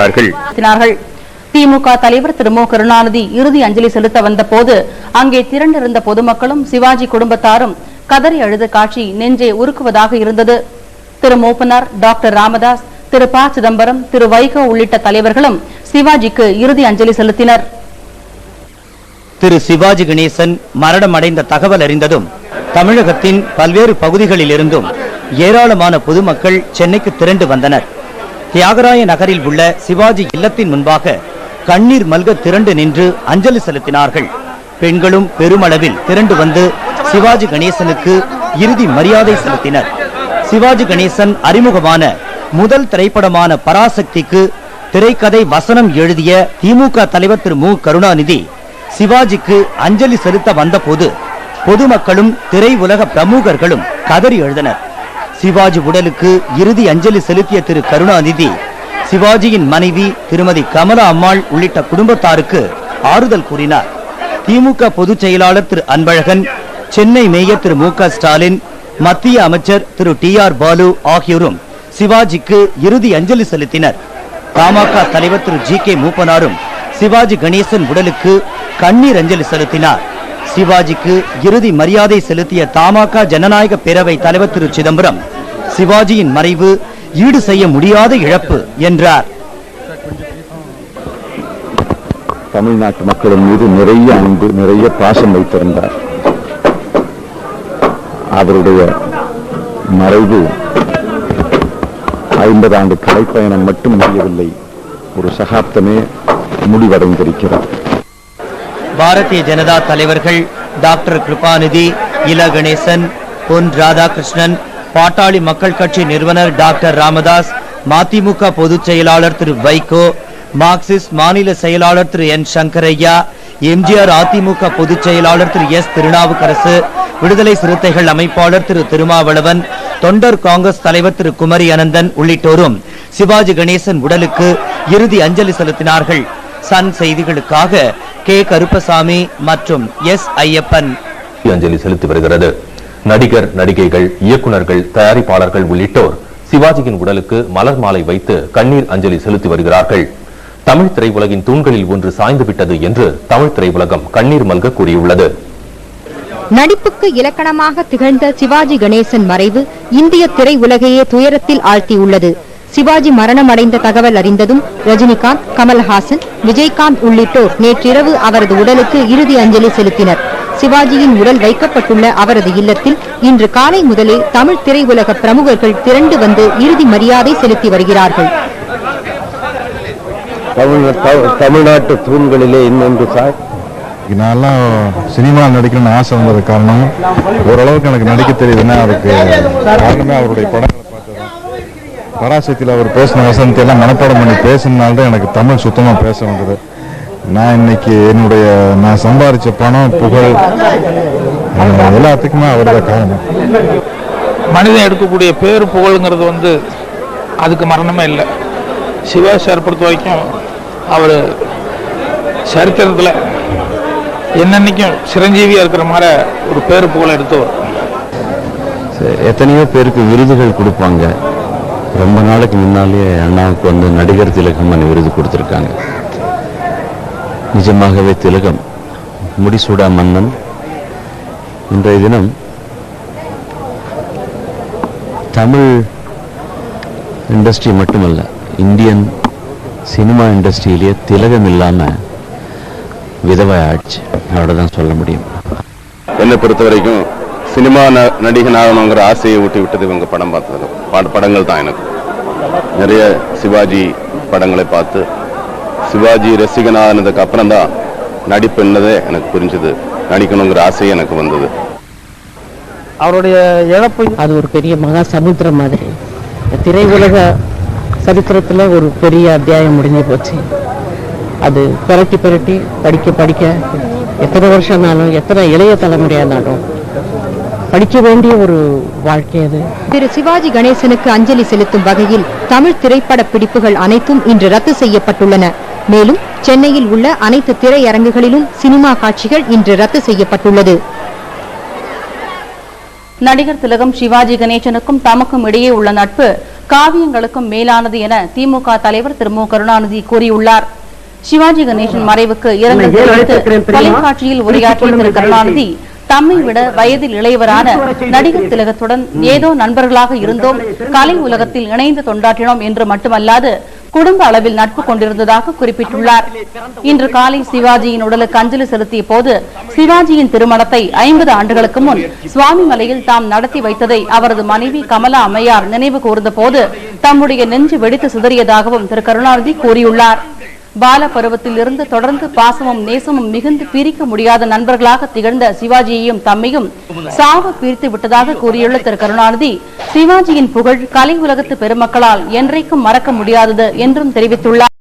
தெரிவித்தார்கள். நடத்தினார்கள் திமுக தலைவர் திரு மு. கருணாநிதி இறுதி அஞ்சலி செலுத்த வந்தபோது அங்கே திரண்டிருந்த பொதுமக்களும் சிவாஜி குடும்பத்தாரும் கதறி அழுத காட்சி நெஞ்சை உருக்குவதாக இருந்தது. திரு மூப்பனார் டாக்டர் ராமதாஸ் திரு ப. சிதம்பரம் திரு வைகோ உள்ளிட்ட தலைவர்களும் சிவாஜிக்கு இறுதி அஞ்சலி செலுத்தினர். திரு சிவாஜி கணேசன் மரணமடைந்த தகவல் அறிந்ததும் தமிழகத்தின் பல்வேறு பகுதிகளிலிருந்தும் ஏராளமான பொதுமக்கள் சென்னைக்கு திரண்டு வந்தனர். தியாகராய நகரில் உள்ள சிவாஜி இல்லத்தின் முன்பாக கண்ணீர் மல்க திரண்டு நின்று அஞ்சலி செலுத்தினார்கள். பெண்களும் பெருமளவில் திரண்டு வந்து சிவாஜி கணேசனுக்கு இறுதி மரியாதை செலுத்தினர். சிவாஜி கணேசன் அறிமுகமான முதல் திரைப்படமான பராசக்திக்கு திரைக்கதை வசனம் எழுதிய திமுக தலைவர் திரு மு. கருணாநிதி சிவாஜிக்கு அஞ்சலி செலுத்த வந்தபோது பொதுமக்களும் திரை உலக பிரமுகர்களும் கதறி எழுதனர் சிவாஜி உடலுக்கு இறுதி அஞ்சலி செலுத்திய திரு கருணாநிதி சிவாஜியின் மனைவி திருமதி கமலா அம்மாள் உள்ளிட்ட குடும்பத்தாருக்கு ஆறுதல் கூறினார். திமுக பொதுச் செயலாளர் திரு அன்பழகன் சென்னை மேயர் திரு மு க ஸ்டாலின் மத்திய அமைச்சர் திரு டி ஆர் பாலு ஆகியோரும் சிவாஜிக்கு இறுதி அஞ்சலி செலுத்தினர். பாமக தலைவர் திரு ஜி கே மூப்பனாரும் சிவாஜி கணேசன் உடலுக்கு கண்ணீர் அஞ்சலி செலுத்தினார். சிவாஜிக்கு இறுதி மரியாதை செலுத்திய தமாக ஜனநாயக பேரவை தலைவர் திரு சிதம்பரம் சிவாஜியின் மறைவு ஈடு செய்ய முடியாத இழப்பு என்றார். தமிழ்நாட்டு மக்களின் மீது நிறைய அன்பு நிறைய பாசம் வைத்திருந்தார். அவருடைய மறைவு ஐம்பது ஆண்டு கலைப்பயணம் மட்டும் முடியவில்லை ஒரு சகாப்தமே முடிவடைந்திருக்கிறார் பாரதிய ஜனதா தலைவர்கள் டாக்டர் கிருபாநிதி இல கணேசன் பொன் ராதாகிருஷ்ணன் பாட்டாளி மக்கள் கட்சி நிறுவனர் டாக்டர் ராமதாஸ் மதிமுக பொதுச் செயலாளர் திரு வைகோ மார்க்சிஸ்ட் மாநில செயலாளர் திரு என் சங்கரையா எம்ஜிஆர் அதிமுக பொதுச் செயலாளர் திரு எஸ் திருநாவுக்கரசு விடுதலை சிறுத்தைகள் அமைப்பாளர் திரு திருமாவளவன் தொண்டர் காங்கிரஸ் தலைவர் திரு குமரி அனந்தன் உள்ளிட்டோரும் சிவாஜி கணேசன் உடலுக்கு இறுதி அஞ்சலி செலுத்தினார்கள். சன் செய்திகளுக்காக கே. கருப்பசாமி மற்றும் எஸ். ஐயப்பன். அஞ்சலி செலுத்தி வருகிறது. நடிகர் நடிகைகள் இயக்குனர்கள் தயாரிப்பாளர்கள் உள்ளிட்டோர் சிவாஜியின் உடலுக்கு மலர் மாலை வைத்து கண்ணீர் அஞ்சலி செலுத்தி வருகிறார்கள். தமிழ் திரையுலகின் தூண்களில் ஒன்று சாய்ந்து விட்டது என்று தமிழ் திரையுலகம் கண்ணீர் மல்க கூறியுள்ளது. நடிப்புக்கு இலக்கணமாக திகழ்ந்த சிவாஜி கணேசன் மறைவு இந்திய திரையுலகையே துயரத்தில் ஆழ்த்தியுள்ளது. சிவாஜி மரணமடைந்த தகவல் அறிந்ததும் ரஜினிகாந்த் கமல்ஹாசன் விஜயகாந்த் உள்ளிட்டோர் நேற்றிரவு அவரது உடலுக்கு இறுதி அஞ்சலி செலுத்தினர். சிவாஜியின் உடல் வைக்கப்பட்டுள்ள அவரது இல்லத்தில் இன்று காலை முதலே தமிழ் திரையுலக பிரமுகர்கள் திரண்டு வந்து இறுதி மரியாதை செலுத்தி வருகிறார்கள். தமிழ்நாட்டு தூண்களிலே இன்னொன்று சார். நான்லாம் சினிமா நடிக்கணும்னு ஆசை வந்தது காரணம். ஓரளவுக்கு எனக்கு நடிக்க தெரியுதுன்னா அதுக்கு காரணமே அவருடைய பார்த்ததுதான் பராசக்தியில் அவர் பேசின வசனத்தை எல்லாம் மனப்பாடம் பண்ணி பேசினால தான் எனக்கு தமிழ் சுத்தமாக பேச வந்தது. நான் இன்னைக்கு என்னுடைய நான் சம்பாதிச்ச பணம் புகழ் எல்லாத்துக்குமே அவர் தான் காரணம். மனிதன் எடுக்கக்கூடிய பேர் புகழுங்கிறது வந்து அதுக்கு மரணமே இல்லை. சிவாஜி சார் பொறுத்த வரைக்கும் அவர் சரித்திரத்தில் என்னன்னைக்கும் சிரஞ்சீவியாக இருக்கிற மாதிரி ஒரு பேர் புகழை எடுத்தவர். எத்தனையோ பேருக்கு விருதுகள் கொடுப்பாங்க. ரொம்ப நாளைக்கு முன்னாலேயே அண்ணாவுக்கு வந்து நடிகர் திலகம் விருது கொடுத்துருக்காங்க. நிஜமாகவே திலகம் முடிசூடா மன்னன். இன்றைய தினம் தமிழ் இண்டஸ்ட்ரி மட்டுமல்ல இந்தியன் சினிமா இண்டஸ்ட்ரியிலேயே திலகம் இல்லாமல் விதவை ஆச்சு அவ்வளோதான் சொல்ல முடியும். என்னை பொறுத்த வரைக்கும் சினிமா ந- நடிகன் ஆகணுங்கிற ஆசையை ஊட்டி விட்டது இவங்க படம் பார்த்தது பட- படங்கள் தான் எனக்கு. நிறைய சிவாஜி படங்களை பார்த்து சிவாஜி ரசிகனானதுக்கு அப்புறம் தான் நடிப்பு என்னதே எனக்கு புரிஞ்சுது. நடிக்கணுங்கிற ஆசை எனக்கு வந்தது. அவருடைய இழப்பு அது ஒரு பெரிய மகா சமுத்திரம் மாதிரி. திரையுலக சரித்திரத்துல ஒரு பெரிய அத்தியாயம் முடிஞ்சு போச்சு. அது புரட்டி புரட்டி படிக்க படிக்க எத்தனை வருஷம்னாலும் எத்தனை இளைய தலைமுறையானாலும் படிக்க வேண்டிய ஒரு வாழ்க்கை அது. திரு சிவாஜி கணேசனுக்கு அஞ்சலி செலுத்தும் வகையில் தமிழ் திரைப்பட பிடிப்புகள் அனைத்தும் இன்று ரத்து செய்யப்பட்டுள்ளன. மேலும் சென்னையில் உள்ள அனைத்து திரையரங்குகளிலும் சினிமா காட்சிகள் இன்று ரத்து செய்யப்பட்டுள்ளது. நடிகர் திலகம் சிவாஜி கணேசனுக்கும் தமக்கும் இடையே உள்ள நட்பு காவியங்களுக்கும் மேலானது என திமுக தலைவர் திரு மு கருணாநிதி கூறியுள்ளார். சிவாஜி கணேசன் மறைவுக்கு இரங்கல் தெரிவித்து தொலைக்காட்சியில் உரையாற்றிய திரு கருணாநிதி. தம்மை விட வயதில் இளையவரான நடிகர் திலகத்துடன் ஏதோ நண்பர்களாக இருந்தோம். கலை உலகத்தில் இணைந்து தொண்டாற்றினோம் என்று மட்டுமல்லாது குடும்ப அளவில் நட்பு கொண்டிருந்ததாக குறிப்பிட்டுள்ளார். இன்று காலை சிவாஜியின் உடலுக்கு அஞ்சலி செலுத்திய போது சிவாஜியின் திருமணத்தை ஐம்பது ஆண்டுகளுக்கு முன் சுவாமி மலையில் தாம் நடத்தி வைத்ததை அவரது மனைவி கமலா அம்மையார் நினைவு கூர்ந்த போது தம்முடைய நெஞ்சு வெடித்து சிதறியதாகவும் திரு. கருணாநிதி கூறியுள்ளார். பால பருவத்தில் இருந்து தொடர்ந்து பாசமும் நேசமும் மிகுந்து பிரிக்க முடியாத நண்பர்களாக திகழ்ந்த சிவாஜியையும் தம்மையும் சாவு பிரித்து விட்டதாக கூறியுள்ள திரு கருணாநிதி சிவாஜியின் புகழ் கலை உலகத்து பெருமக்களால் என்றைக்கும் மறக்க முடியாதது என்றும் தெரிவித்துள்ளார்.